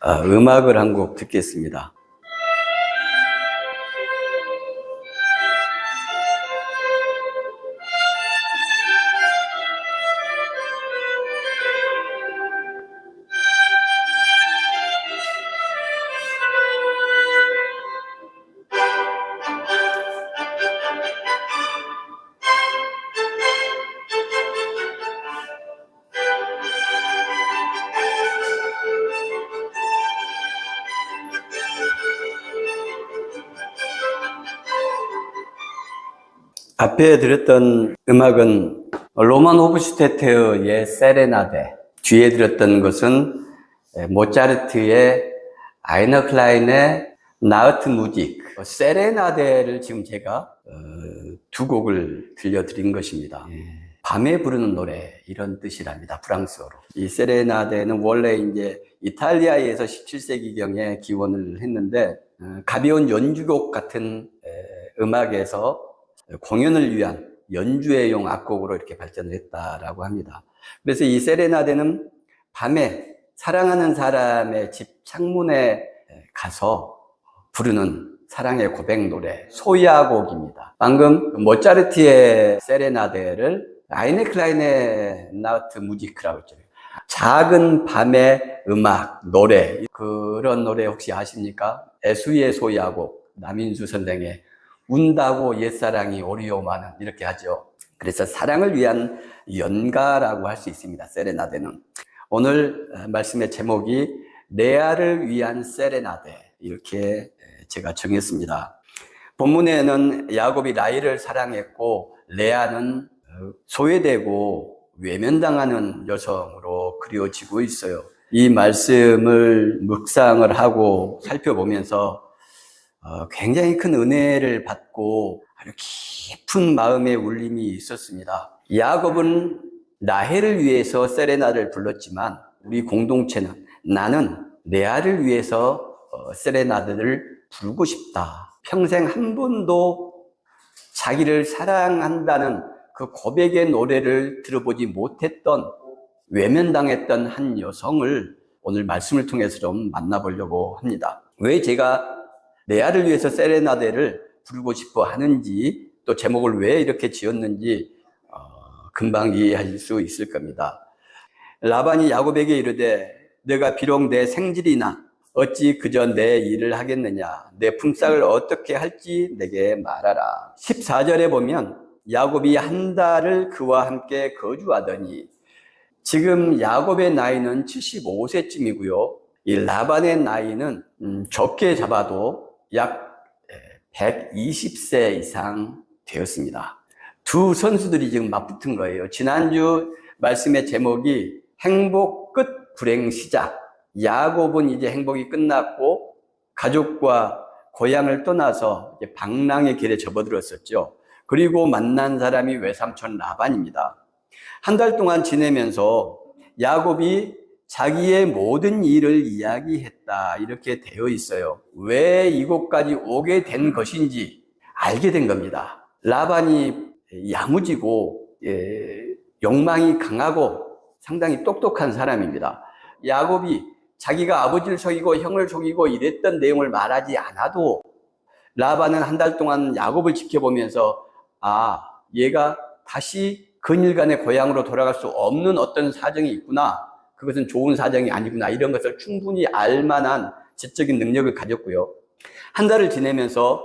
어, 음악을 한 곡 듣겠습니다. 앞에 들었던 음악은 로만 호프슈테트의 세레나데, 뒤에 들었던 것은 모차르트의 아이너 클라인의 나우트 무직, 세레나데를 지금 제가 어, 두 곡을 들려드린 것입니다. 밤에 부르는 노래 이런 뜻이랍니다. 프랑스어로. 이 세레나데는 원래 이제 이탈리아에서 17세기경에 기원을 했는데 어, 가벼운 연주곡 같은 에, 음악에서 공연을 위한 연주회용 악곡으로 이렇게 발전을 했다라고 합니다. 그래서 이 세레나데는 밤에 사랑하는 사람의 집 창문에 가서 부르는 사랑의 고백 노래 소야곡입니다. 방금 모차르트의 세레나데를 아이네 클라인의 나우트 무지크라고 했죠. 작은 밤의 음악, 노래 그런 노래 혹시 아십니까? 애수의 소야곡 남인수 선생의 운다고 옛사랑이 오리오마는 이렇게 하죠. 그래서 사랑을 위한 연가라고 할 수 있습니다. 세레나데는. 오늘 말씀의 제목이 레아를 위한 세레나데 이렇게 제가 정했습니다. 본문에는 야곱이 라이를 사랑했고 레아는 소외되고 외면당하는 여성으로 그려지고 있어요. 이 말씀을 묵상을 하고 살펴보면서 어, 굉장히 큰 은혜를 받고 아주 깊은 마음의 울림이 있었습니다. 야곱은 라헬을 위해서 세레나를 불렀지만 우리 공동체는 나는 레아를 위해서 어, 세레나드를 부르고 싶다. 평생 한 번도 자기를 사랑한다는 그 고백의 노래를 들어보지 못했던 외면당했던 한 여성을 오늘 말씀을 통해서 좀 만나보려고 합니다. 왜 제가 레아를 위해서 세레나데를 부르고 싶어 하는지 또 제목을 왜 이렇게 지었는지 어, 금방 이해하실 수 있을 겁니다. 라반이 야곱에게 이르되 내가 비록 내 생질이나 어찌 그저 내 일을 하겠느냐? 내 품삯을 어떻게 할지 내게 말하라. 14절에 보면 야곱이 한 달을 그와 함께 거주하더니 지금 야곱의 나이는 75세쯤이고요. 이 라반의 나이는 음, 적게 잡아도 약 120세 이상 되었습니다. 두 선수들이 지금 맞붙은 거예요. 지난주 말씀의 제목이 행복 끝 불행 시작. 야곱은 이제 행복이 끝났고 가족과 고향을 떠나서 방랑의 길에 접어들었었죠. 그리고 만난 사람이 외삼촌 라반입니다. 한 달 동안 지내면서 야곱이 자기의 모든 일을 이야기했다. 이렇게 되어 있어요. 왜 이곳까지 오게 된 것인지 알게 된 겁니다. 라반이 야무지고, 예, 욕망이 강하고 상당히 똑똑한 사람입니다. 야곱이 자기가 아버지를 속이고 형을 속이고 이랬던 내용을 말하지 않아도 라반은 한 달 동안 야곱을 지켜보면서 아, 얘가 다시 근일간의 고향으로 돌아갈 수 없는 어떤 사정이 있구나. 그것은 좋은 사정이 아니구나. 이런 것을 충분히 알만한 지적인 능력을 가졌고요. 한 달을 지내면서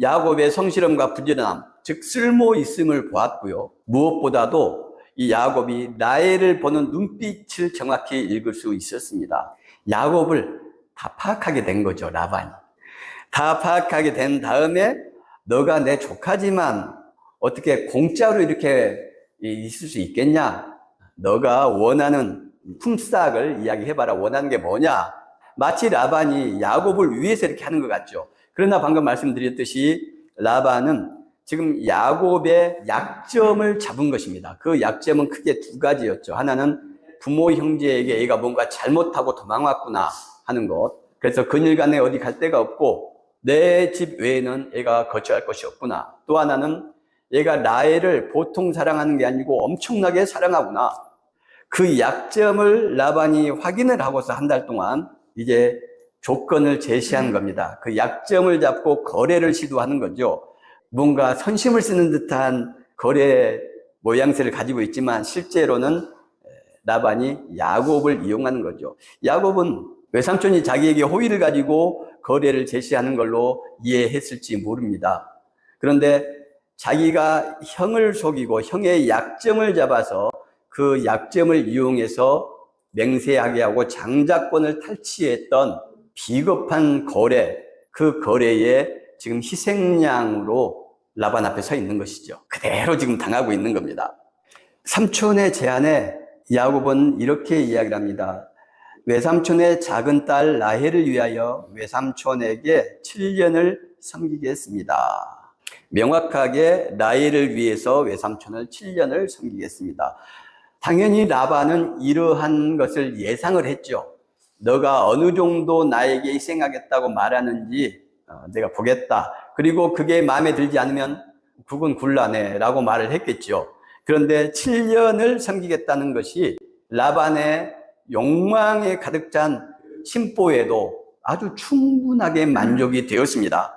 야곱의 성실함과 부지런함, 즉 쓸모 있음을 보았고요. 무엇보다도 이 야곱이 라헬을 보는 눈빛을 정확히 읽을 수 있었습니다. 야곱을 다 파악하게 된 거죠, 라반이. 다 파악하게 된 다음에 너가 내 조카지만 어떻게 공짜로 이렇게 있을 수 있겠냐? 너가 원하는 품삯을 이야기해봐라. 원하는 게 뭐냐? 마치 라반이 야곱을 위해서 이렇게 하는 것 같죠. 그러나 방금 말씀드렸듯이 라반은 지금 야곱의 약점을 잡은 것입니다. 그 약점은 크게 두 가지였죠. 하나는 부모 형제에게 애가 뭔가 잘못하고 도망왔구나 하는 것. 그래서 그일간에 어디 갈 데가 없고 내 집 외에는 애가 거처할 것이 없구나. 또 하나는 얘가 라헬을 보통 사랑하는 게 아니고 엄청나게 사랑하구나. 그 약점을 라반이 확인을 하고서 한 달 동안 이제 조건을 제시한 겁니다. 그 약점을 잡고 거래를 시도하는 거죠. 뭔가 선심을 쓰는 듯한 거래 모양새를 가지고 있지만 실제로는 라반이 야곱을 이용하는 거죠. 야곱은 외삼촌이 자기에게 호의를 가지고 거래를 제시하는 걸로 이해했을지 모릅니다. 그런데 자기가 형을 속이고 형의 약점을 잡아서 그 약점을 이용해서 맹세하게 하고 장자권을 탈취했던 비겁한 거래, 그 거래에 지금 희생양으로 라반 앞에 서 있는 것이죠. 그대로 지금 당하고 있는 겁니다. 삼촌의 제안에 야곱은 이렇게 이야기를 합니다. 외삼촌의 작은 딸 라헬을 위하여 외삼촌에게 7년을 섬기겠습니다. 명확하게 라헬을 위해서 외삼촌을 7년을 섬기겠습니다. 당연히 라반은 이러한 것을 예상을 했죠. 너가 어느 정도 나에게 희생하겠다고 말하는지 어, 내가 보겠다. 그리고 그게 마음에 들지 않으면 국은 굴라네 라고 말을 했겠죠. 그런데 7년을 섬기겠다는 것이 라반의 욕망에 가득 찬 심보에도 아주 충분하게 만족이 되었습니다.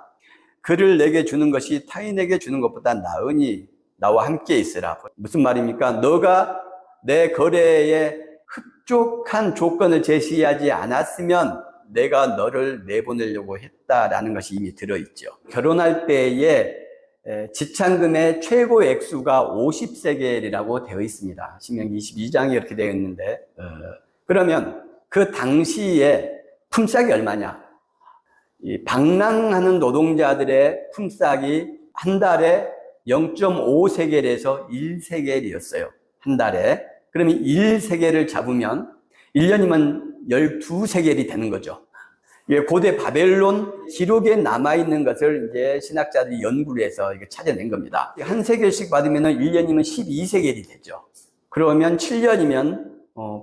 그를 내게 주는 것이 타인에게 주는 것보다 나으니 나와 함께 있으라. 무슨 말입니까? 너가 내 거래에 흡족한 조건을 제시하지 않았으면 내가 너를 내보내려고 했다라는 것이 이미 들어있죠. 결혼할 때에 지참금의 최고 액수가 50세겔이라고 되어 있습니다. 신명기 22장에 이렇게 되어 있는데 어, 그러면 그 당시에 품삯이 얼마냐? 이 방랑하는 노동자들의 품삯이 한 달에 0.5세겔에서 1세겔이었어요. 한 달에. 그러면 1세겔을 잡으면 1년이면 12세겔이 되는 거죠. 고대 바벨론 기록에 남아있는 것을 이제 신학자들이 연구를 해서 이게 찾아낸 겁니다. 한 세겔씩 받으면 1년이면 12세겔이 되죠. 그러면 7년이면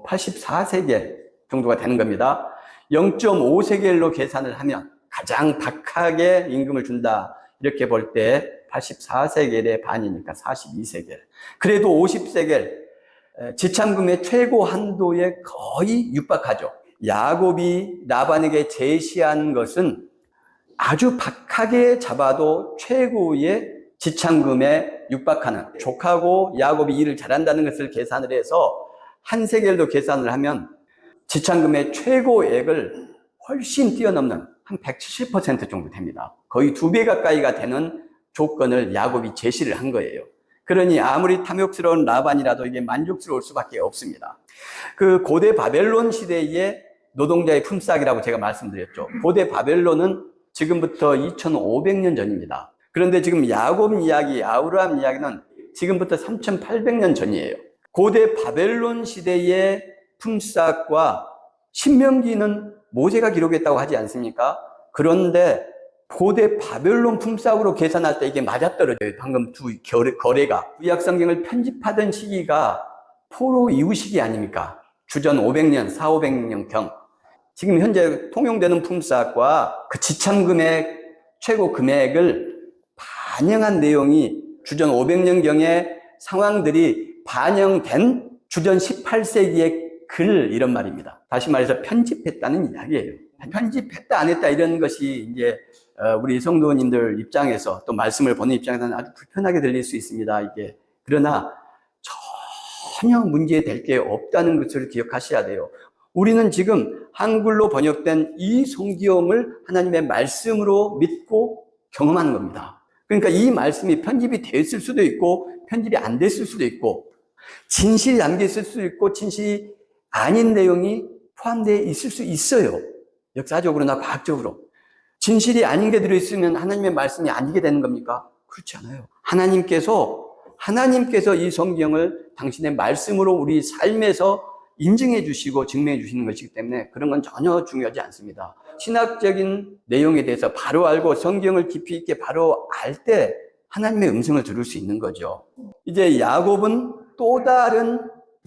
84세겔 정도가 되는 겁니다. 0.5세겔로 계산을 하면 가장 박하게 임금을 준다. 이렇게 볼 때 84세겔의 반이니까 42세겔. 그래도 50세겔, 지참금의 최고 한도에 거의 육박하죠. 야곱이 라반에게 제시한 것은 아주 박하게 잡아도 최고의 지참금에 육박하는 족하고 야곱이 일을 잘한다는 것을 계산을 해서 한 세겔도 계산을 하면 지참금의 최고액을 훨씬 뛰어넘는 한 170% 정도 됩니다. 거의 두 배 가까이가 되는 조건을 야곱이 제시를 한 거예요. 그러니 아무리 탐욕스러운 라반이라도 이게 만족스러울 수밖에 없습니다. 그 고대 바벨론 시대의 노동자의 품삯이라고 제가 말씀드렸죠. 고대 바벨론은 지금부터 2500년 전입니다. 그런데 지금 야곱 이야기, 아우라함 이야기는 지금부터 3800년 전이에요. 고대 바벨론 시대의 품삯과 신명기는 모세가 기록했다고 하지 않습니까? 그런데 고대 바벨론 품삯으로 계산할 때 이게 맞아떨어져요. 방금 두 거래가. 구약 성경을 편집하던 시기가 포로 이후 시기 아닙니까? 주전 500년, 4, 500년경. 지금 현재 통용되는 품삯과 그 지참금액 최고 금액을 반영한 내용이 주전 500년경의 상황들이 반영된 주전 18세기의 글 이런 말입니다. 다시 말해서 편집했다는 이야기예요. 편집했다 안 했다 이런 것이 이제 우리 성도님들 입장에서 또 말씀을 보는 입장에서는 아주 불편하게 들릴 수 있습니다. 이게 그러나 전혀 문제될 게 없다는 것을 기억하셔야 돼요. 우리는 지금 한글로 번역된 이 성경을 하나님의 말씀으로 믿고 경험하는 겁니다. 그러니까 이 말씀이 편집이 됐을 수도 있고 편집이 안 됐을 수도 있고 진실이 담겨 있을 수도 있고 진실이 아닌 내용이 포함되어 있을 수 있어요. 역사적으로나 과학적으로. 진실이 아닌 게 들어있으면 하나님의 말씀이 아니게 되는 겁니까? 그렇지 않아요. 하나님께서, 하나님께서 이 성경을 당신의 말씀으로 우리 삶에서 인증해 주시고 증명해 주시는 것이기 때문에 그런 건 전혀 중요하지 않습니다. 신학적인 내용에 대해서 바로 알고 성경을 깊이 있게 바로 알 때 하나님의 음성을 들을 수 있는 거죠. 이제 야곱은 또 다른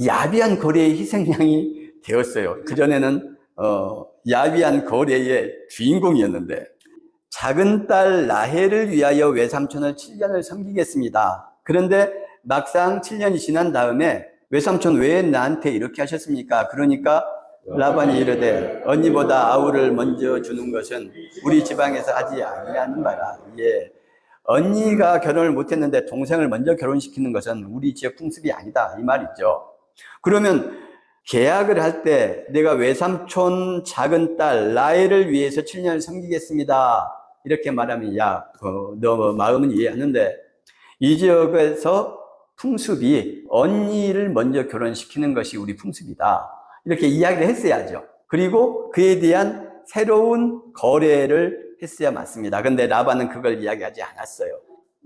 야비한 거래의 희생양이 되었어요. 그전에는, 어, 야비한 거래의 주인공이었는데, 작은 딸 라헬을 위하여 외삼촌을 7년을 섬기겠습니다. 그런데 막상 7년이 지난 다음에 외삼촌 왜 나한테 이렇게 하셨습니까? 그러니까 라반이 이르되 언니보다 아우를 먼저 주는 것은 우리 지방에서 하지 아니하는 바라. 예. 언니가 결혼을 못했는데 동생을 먼저 결혼시키는 것은 우리 지역 풍습이 아니다. 이 말이죠. 그러면 계약을 할 때 내가 외삼촌 작은 딸 라헬을 위해서 7년을 섬기겠습니다. 이렇게 말하면 야, 어, 너 마음은 이해하는데 이 지역에서 풍습이 언니를 먼저 결혼시키는 것이 우리 풍습이다. 이렇게 이야기를 했어야죠. 그리고 그에 대한 새로운 거래를 했어야 맞습니다. 근데 라반은 그걸 이야기하지 않았어요.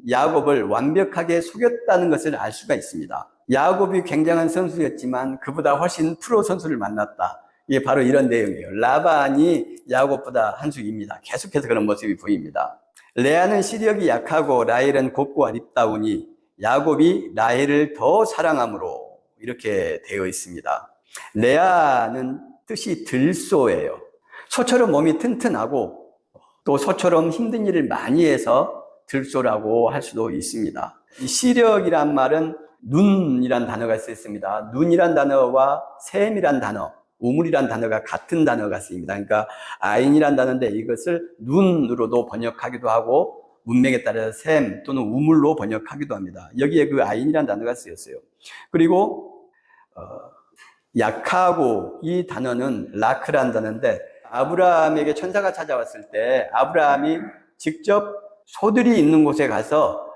야곱을 완벽하게 속였다는 것을 알 수가 있습니다. 야곱이 굉장한 선수였지만 그보다 훨씬 프로 선수를 만났다. 이게 바로 이런 내용이에요. 라반이 야곱보다 한 수입니다. 계속해서 그런 모습이 보입니다. 레아는 시력이 약하고 라헬은 곱고 아립다우니 야곱이 라헬을 더 사랑함으로 이렇게 되어 있습니다. 레아는 뜻이 들소예요. 소처럼 몸이 튼튼하고 또 소처럼 힘든 일을 많이 해서 들소라고 할 수도 있습니다. 이 시력이란 말은 눈이란 단어가 쓰였습니다. 눈이란 단어와 샘이란 단어, 우물이란 단어가 같은 단어가 쓰입니다. 그러니까 아인이란 단어인데 이것을 눈으로도 번역하기도 하고 문맥에 따라서 샘 또는 우물로 번역하기도 합니다. 여기에 그 아인이란 단어가 쓰였어요. 그리고 어, 약하고 이 단어는 라크란 단어인데 아브라함에게 천사가 찾아왔을 때 아브라함이 직접 소들이 있는 곳에 가서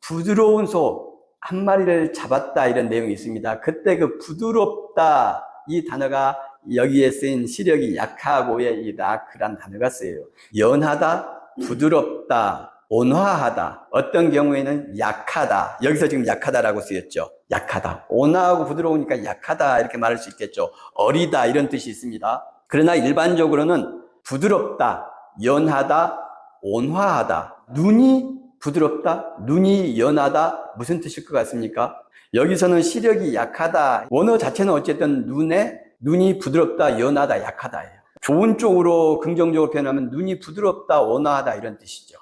부드러운 소 한 마리를 잡았다 이런 내용이 있습니다. 그때 그 부드럽다 이 단어가 여기에 쓰인 시력이 약하고의 이 라크란 단어가 쓰여요. 연하다, 부드럽다, 온화하다. 어떤 경우에는 약하다. 여기서 지금 약하다라고 쓰였죠. 약하다. 온화하고 부드러우니까 약하다 이렇게 말할 수 있겠죠. 어리다 이런 뜻이 있습니다. 그러나 일반적으로는 부드럽다, 연하다, 온화하다. 눈이 부드럽다, 눈이 연하다. 무슨 뜻일 것 같습니까? 여기서는 시력이 약하다. 원어 자체는 어쨌든 눈에 눈이 부드럽다, 연하다, 약하다예요. 좋은 쪽으로 긍정적으로 표현하면 눈이 부드럽다, 온화하다 이런 뜻이죠.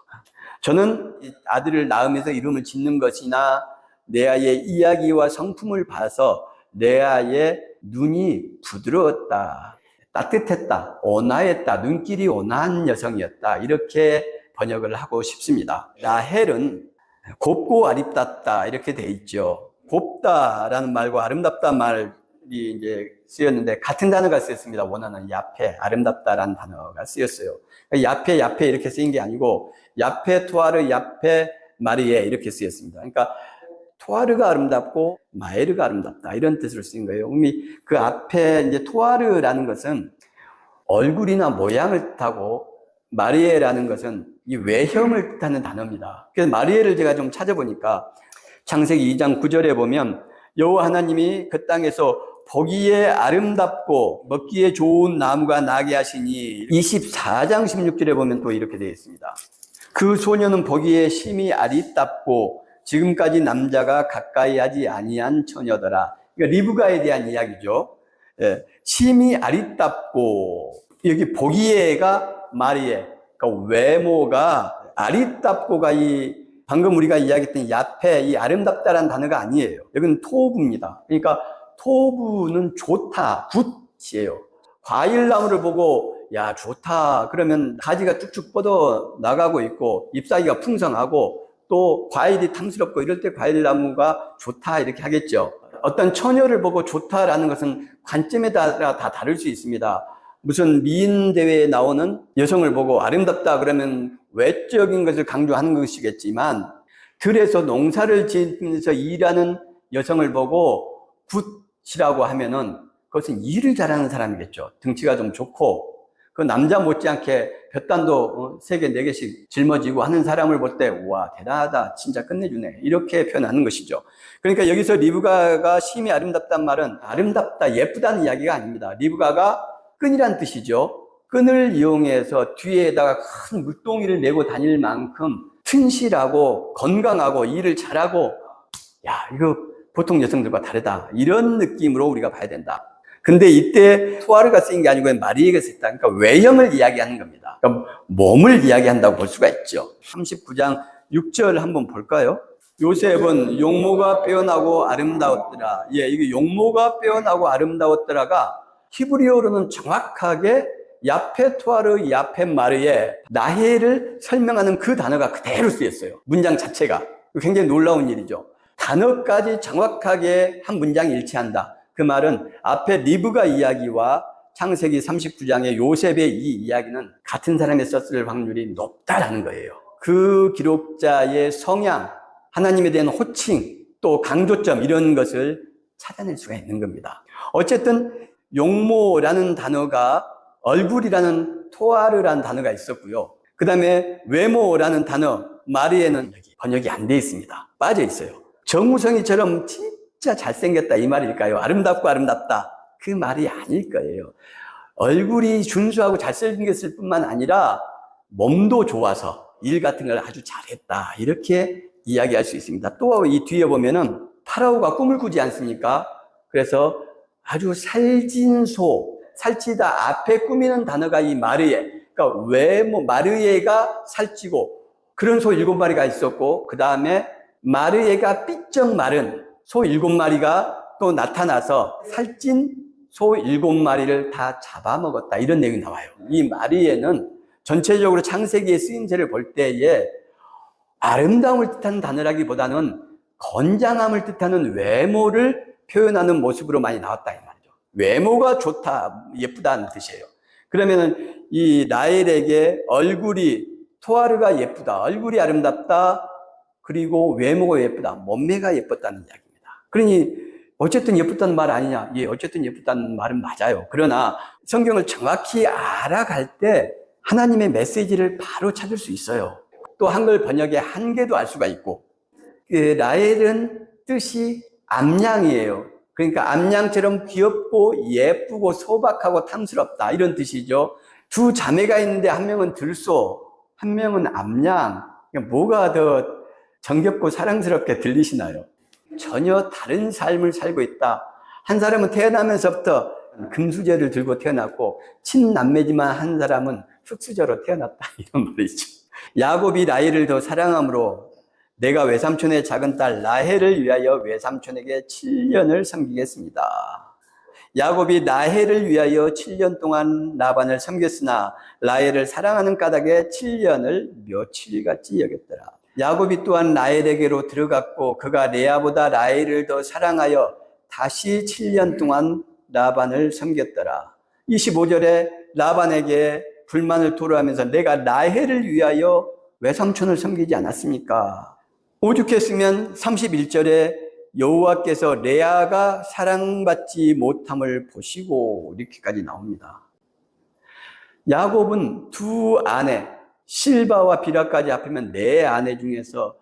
저는 이 아들을 낳으면서 이름을 짓는 것이나 내 아이의 이야기와 성품을 봐서 내 아이의 눈이 부드러웠다, 따뜻했다, 온화했다, 눈길이 온화한 여성이었다 이렇게 번역을 하고 싶습니다. 라헬은 곱고 아립답다 이렇게 돼 있죠. 곱다라는 말과 아름답다 말이 이제 쓰였는데 같은 단어가 쓰였습니다. 원하는 야페, 아름답다라는 단어가 쓰였어요. 야페, 야페 이렇게 쓰인 게 아니고 야페, 토아르, 야페, 마리에 이렇게 쓰였습니다. 그러니까 토아르가 아름답고 마에르가 아름답다 이런 뜻으로 쓰인 거예요. 이미 그 앞에 이제 토아르라는 것은 얼굴이나 모양을 뜻하고 마리에라는 것은 이 외형을 뜻하는 단어입니다. 그래서 마리에를 제가 좀 찾아보니까 창세기 2장 9절에 보면 여호와 하나님이 그 땅에서 보기에 아름답고 먹기에 좋은 나무가 나게 하시니 24장 16절에 보면 또 이렇게 되어 있습니다. 그 소녀는 보기에 심히 아리답고 지금까지 남자가 가까이 하지 아니한 처녀더라. 그러니까 리브가에 대한 이야기죠. 예, 심히 아리답고 여기 보기에가 마리에 그러니까 외모가 아리답고가 이 방금 우리가 이야기했던 야페 이 아름답다라는 단어가 아니에요. 여기는 토부입니다. 그러니까 토부는 좋다, 굿이에요. 과일 나무를 보고 야 좋다 그러면 가지가 쭉쭉 뻗어 나가고 있고 잎사귀가 풍성하고 또 과일이 탐스럽고 이럴 때 과일 나무가 좋다 이렇게 하겠죠. 어떤 처녀를 보고 좋다라는 것은 관점에 따라 다 다를 수 있습니다. 무슨 미인 대회에 나오는 여성을 보고 아름답다 그러면 외적인 것을 강조하는 것이겠지만 들에서 농사를 지으면서 일하는 여성을 보고 굿이라고 하면은 그것은 일을 잘하는 사람이겠죠. 등치가 좀 좋고 그 남자 못지않게 볕단도 세 개, 네 개씩 짊어지고 하는 사람을 볼 때, 와, 대단하다. 진짜 끝내주네. 이렇게 표현하는 것이죠. 그러니까 여기서 리브가가 심히 아름답단 말은 아름답다, 예쁘다는 이야기가 아닙니다. 리브가가 끈이란 뜻이죠. 끈을 이용해서 뒤에다가 큰 물동이를 메고 다닐 만큼 튼실하고 건강하고 일을 잘하고, 야, 이거 보통 여성들과 다르다. 이런 느낌으로 우리가 봐야 된다. 근데 이때 투아르가 쓰인 게 아니고 마리에가 쓰였다. 그러니까 외형을 이야기하는 겁니다. 그러니까 몸을 이야기한다고 볼 수가 있죠. 39장 6절 한번 볼까요? 요셉은 용모가 빼어나고 아름다웠더라. 예, 이게 용모가 빼어나고 아름다웠더라가 히브리어로는 정확하게 야페토아르 야페마르의 나해를 설명하는 그 단어가 그대로 쓰였어요. 문장 자체가. 굉장히 놀라운 일이죠. 단어까지 정확하게 한 문장이 일치한다. 그 말은 앞에 리브가 이야기와 창세기 39장의 요셉의 이 이야기는 같은 사람이 썼을 확률이 높다라는 거예요. 그 기록자의 성향, 하나님에 대한 호칭, 또 강조점 이런 것을 찾아낼 수가 있는 겁니다. 어쨌든 용모라는 단어가 얼굴이라는 토아르라는 단어가 있었고요. 그 다음에 외모라는 단어 마리에는 번역이 안 돼 있습니다. 빠져 있어요. 정우성이처럼 진짜 잘생겼다 이 말일까요? 아름답고 아름답다 그 말이 아닐 거예요. 얼굴이 준수하고 잘생겼을 뿐만 아니라 몸도 좋아서 일 같은 걸 아주 잘했다 이렇게 이야기할 수 있습니다. 또 이 뒤에 보면은 파라오가 꿈을 꾸지 않습니까? 그래서 아주 살진 소, 살찌다 앞에 꾸미는 단어가 이 마르에. 그러니까 외모 마르에가 살찌고 그런 소 일곱 마리가 있었고 그 다음에 마르에가 삐쩍 마른 소 일곱 마리가 또 나타나서 살찐 소 일곱 마리를 다 잡아먹었다 이런 내용이 나와요. 이 마리에는 전체적으로 창세기의 쓰임새를 볼 때에 아름다움을 뜻하는 단어라기보다는 건장함을 뜻하는 외모를 표현하는 모습으로 많이 나왔다 이 말이죠. 외모가 좋다, 예쁘다는 뜻이에요. 그러면은 이 라헬에게 얼굴이 토아르가 예쁘다, 얼굴이 아름답다, 그리고 외모가 예쁘다, 몸매가 예뻤다는 이야기입니다. 그러니 어쨌든 예쁘다는 말 아니냐? 예, 어쨌든 예쁘다는 말은 맞아요. 그러나 성경을 정확히 알아갈 때 하나님의 메시지를 바로 찾을 수 있어요. 또 한글 번역의 한계도 알 수가 있고 그 라헬은 뜻이 암양이에요. 그러니까 암양처럼 귀엽고 예쁘고 소박하고 탐스럽다 이런 뜻이죠. 두 자매가 있는데 한 명은 들소, 한 명은 암양. 그러니까 뭐가 더 정겹고 사랑스럽게 들리시나요? 전혀 다른 삶을 살고 있다. 한 사람은 태어나면서부터 금수저를 들고 태어났고 친남매지만 한 사람은 흙수저로 태어났다 이런 말이죠. 야곱이 라헬을 더 사랑함으로 내가 외삼촌의 작은 딸 라헬을 위하여 외삼촌에게 7년을 섬기겠습니다. 야곱이 라헬을 위하여 7년 동안 라반을 섬겼으나 라헬을 사랑하는 까닭에 7년을 며칠같이 여겼더라. 야곱이 또한 라헬에게로 들어갔고 그가 레아보다 라헬을 더 사랑하여 다시 7년 동안 라반을 섬겼더라. 25절에 라반에게 불만을 토로하면서 내가 라헬을 위하여 외삼촌을 섬기지 않았습니까? 오죽했으면 31절에 여호와께서 레아가 사랑받지 못함을 보시고 이렇게까지 나옵니다. 야곱은 두 아내 실바와 비라까지 합하면 네 아내 중에서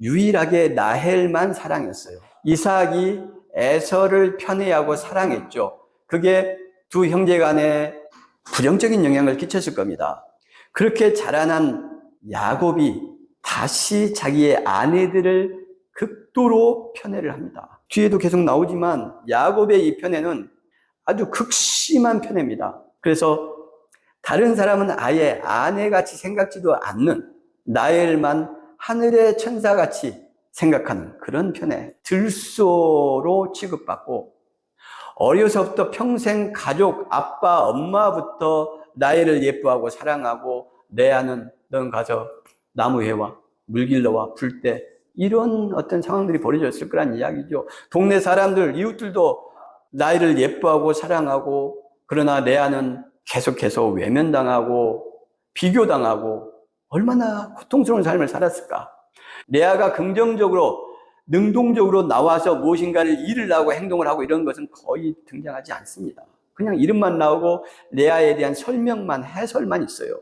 유일하게 나헬만 사랑했어요. 이삭이 에서를 편애하고 사랑했죠. 그게 두 형제 간에 부정적인 영향을 끼쳤을 겁니다. 그렇게 자라난 야곱이 다시 자기의 아내들을 극도로 편애를 합니다. 뒤에도 계속 나오지만 야곱의 이 편애는 아주 극심한 편애입니다. 그래서 다른 사람은 아예 아내같이 생각지도 않는 나엘만 하늘의 천사같이 생각하는 그런 편애. 들소로 취급받고 어려서부터 평생 가족, 아빠, 엄마부터 나이를 예뻐하고 사랑하고 레아는 넌 가서 나무 해와 물 길러와 불때 이런 어떤 상황들이 벌어졌을 거란 이야기죠. 동네 사람들, 이웃들도 나이를 예뻐하고 사랑하고 그러나 레아는 계속해서 외면당하고 비교당하고 얼마나 고통스러운 삶을 살았을까. 레아가 긍정적으로 능동적으로 나와서 무엇인가를 일을 하고 행동을 하고 이런 것은 거의 등장하지 않습니다. 그냥 이름만 나오고 레아에 대한 설명만 해설만 있어요.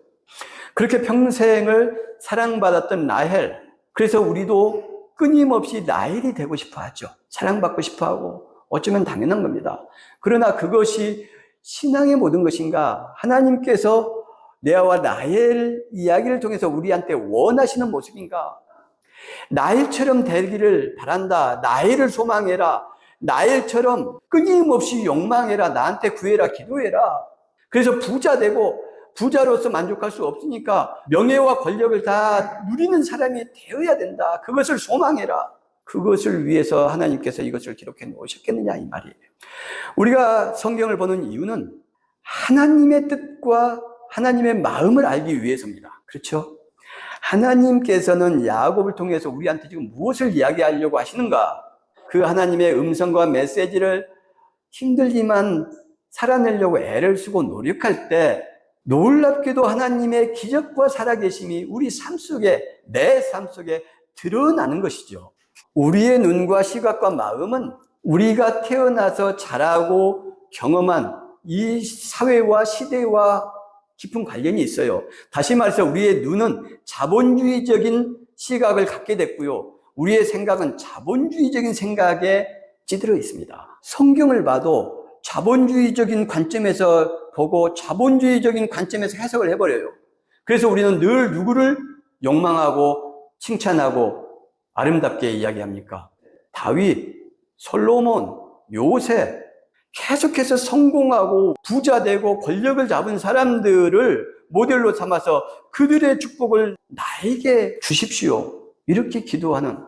그렇게 평생을 사랑받았던 라헬. 그래서 우리도 끊임없이 라헬이 되고 싶어 하죠. 사랑받고 싶어 하고 어쩌면 당연한 겁니다. 그러나 그것이 신앙의 모든 것인가? 하나님께서 레아와 라헬 이야기를 통해서 우리한테 원하시는 모습인가? 나일처럼 되기를 바란다. 나일을 소망해라. 나일처럼 끊임없이 욕망해라. 나한테 구해라. 기도해라. 그래서 부자 되고 부자로서 만족할 수 없으니까 명예와 권력을 다 누리는 사람이 되어야 된다. 그것을 소망해라. 그것을 위해서 하나님께서 이것을 기록해 놓으셨겠느냐 이 말이에요. 우리가 성경을 보는 이유는 하나님의 뜻과 하나님의 마음을 알기 위해서입니다. 그렇죠? 하나님께서는 야곱을 통해서 우리한테 지금 무엇을 이야기하려고 하시는가? 그 하나님의 음성과 메시지를 힘들지만 살아내려고 애를 쓰고 노력할 때 놀랍게도 하나님의 기적과 살아계심이 우리 삶 속에, 내 삶 속에 드러나는 것이죠. 우리의 눈과 시각과 마음은 우리가 태어나서 자라고 경험한 이 사회와 시대와 깊은 관련이 있어요. 다시 말해서 우리의 눈은 자본주의적인 시각을 갖게 됐고요. 우리의 생각은 자본주의적인 생각에 찌들어 있습니다. 성경을 봐도 자본주의적인 관점에서 보고 자본주의적인 관점에서 해석을 해버려요. 그래서 우리는 늘 누구를 욕망하고 칭찬하고 아름답게 이야기합니까? 다윗, 솔로몬, 요새 계속해서 성공하고 부자 되고 권력을 잡은 사람들을 모델로 삼아서 그들의 축복을 나에게 주십시오. 이렇게 기도하는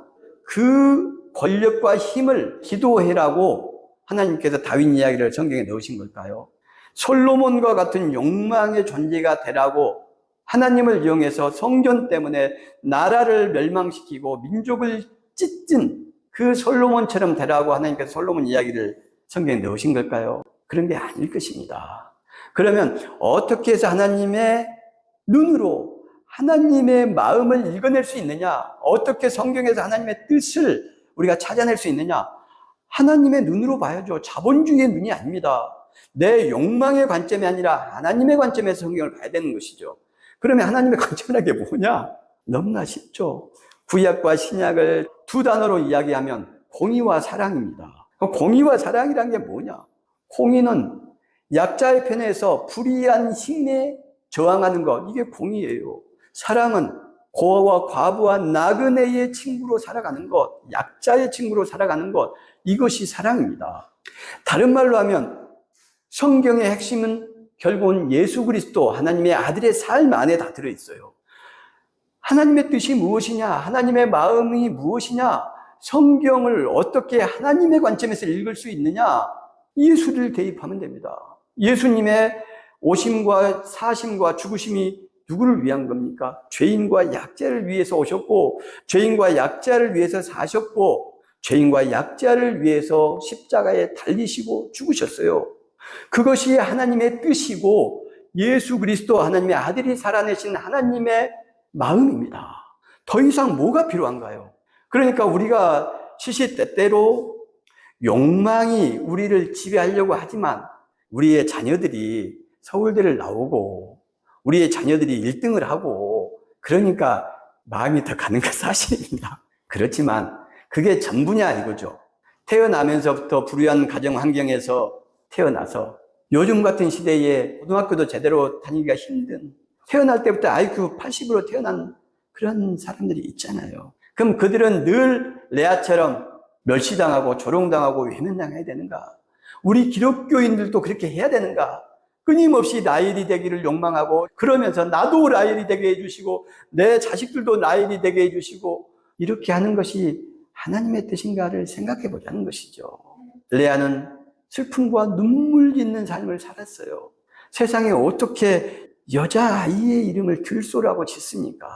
그 권력과 힘을 기도해라고 하나님께서 다윗 이야기를 성경에 넣으신 걸까요? 솔로몬과 같은 욕망의 존재가 되라고 하나님을 이용해서 성전 때문에 나라를 멸망시키고 민족을 찢은 그 솔로몬처럼 되라고 하나님께서 솔로몬 이야기를 성경에 넣으신 걸까요? 그런 게 아닐 것입니다. 그러면 어떻게 해서 하나님의 눈으로 하나님의 마음을 읽어낼 수 있느냐? 어떻게 성경에서 하나님의 뜻을 우리가 찾아낼 수 있느냐? 하나님의 눈으로 봐야죠. 자본주의의 눈이 아닙니다. 내 욕망의 관점이 아니라 하나님의 관점에서 성경을 봐야 되는 것이죠. 그러면 하나님의 관점이라는 게 뭐냐? 너무나 쉽죠. 구약과 신약을 두 단어로 이야기하면 공의와 사랑입니다. 공의와 사랑이란 게 뭐냐? 공의는 약자의 편에서 불의한 힘에 저항하는 것, 이게 공의예요. 사랑은 고아와 과부와 나그네의 친구로 살아가는 것, 약자의 친구로 살아가는 것, 이것이 사랑입니다. 다른 말로 하면 성경의 핵심은 결국은 예수 그리스도 하나님의 아들의 삶 안에 다 들어 있어요. 하나님의 뜻이 무엇이냐? 하나님의 마음이 무엇이냐? 성경을 어떻게 하나님의 관점에서 읽을 수 있느냐? 예수를 대입하면 됩니다. 예수님의 오심과 사심과 죽으심이 누구를 위한 겁니까? 죄인과 약자를 위해서 오셨고, 죄인과 약자를 위해서 사셨고, 죄인과 약자를 위해서 십자가에 달리시고 죽으셨어요. 그것이 하나님의 뜻이고, 예수 그리스도 하나님의 아들이 살아내신 하나님의 마음입니다. 더 이상 뭐가 필요한가요? 그러니까 우리가 시시때때로 욕망이 우리를 지배하려고 하지만 우리의 자녀들이 서울대를 나오고 우리의 자녀들이 1등을 하고 그러니까 마음이 더 가는 건 사실입니다. 그렇지만 그게 전부냐 이거죠. 태어나면서부터 불우한 가정 환경에서 태어나서 요즘 같은 시대에 고등학교도 제대로 다니기가 힘든 태어날 때부터 IQ 80으로 태어난 그런 사람들이 있잖아요. 그럼 그들은 늘 레아처럼 멸시당하고 조롱당하고 외면당해야 되는가? 우리 기독교인들도 그렇게 해야 되는가? 끊임없이 나일이 되기를 욕망하고 그러면서 나도 나일이 되게 해주시고 내 자식들도 나일이 되게 해주시고 이렇게 하는 것이 하나님의 뜻인가를 생각해 보자는 것이죠. 레아는 슬픔과 눈물 짓는 삶을 살았어요. 세상에 어떻게 여자아이의 이름을 들소라고 짓습니까?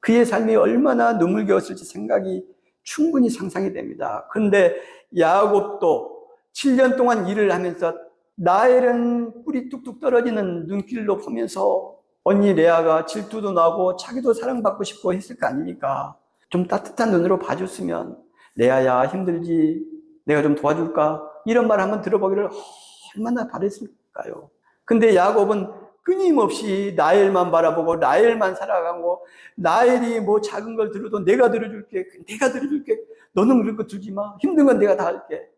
그의 삶이 얼마나 눈물겨웠을지 생각이 충분히 상상이 됩니다. 그런데 야곱도 7년 동안 일을 하면서 나엘은 뿔이 뚝뚝 떨어지는 눈길로 보면서 언니 레아가 질투도 나고 자기도 사랑받고 싶고 했을 거 아닙니까? 좀 따뜻한 눈으로 봐줬으면 레아야 힘들지 내가 좀 도와줄까? 이런 말 한번 들어보기를 얼마나 바랬을까요? 근데 야곱은 끊임없이 나엘만 바라보고 나엘만 살아가고 나엘이 뭐 작은 걸 들어도 내가 들어줄게 내가 들어줄게 너는 그런 거 들지 마 힘든 건 내가 다 할게.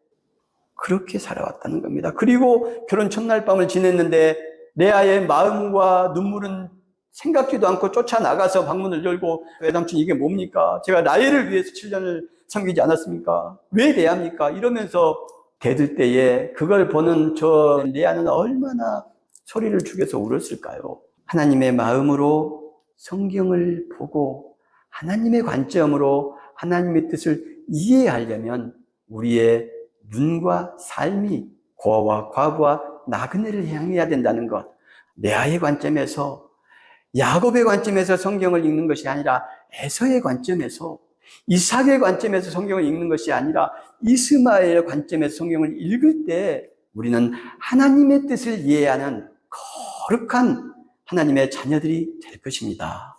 그렇게 살아왔다는 겁니다. 그리고 결혼 첫날 밤을 지냈는데 레아의 마음과 눈물은 생각지도 않고 쫓아나가서 방문을 열고 외삼촌 이게 뭡니까? 제가 나엘을 위해서 7년을 섬기지 않았습니까? 왜 레아입니까? 이러면서 대들 때에 그걸 보는 저 레아는 얼마나 소리를 죽여서 울었을까요? 하나님의 마음으로 성경을 보고 하나님의 관점으로 하나님의 뜻을 이해하려면 우리의 눈과 삶이 고아와 과부와 나그네를 향해야 된다는 것. 레아의 관점에서 야곱의 관점에서 성경을 읽는 것이 아니라 에서의 관점에서 이삭의 관점에서 성경을 읽는 것이 아니라 이스마엘의 관점에서 성경을 읽을 때 우리는 하나님의 뜻을 이해하는 거룩한 하나님의 자녀들이 될 것입니다.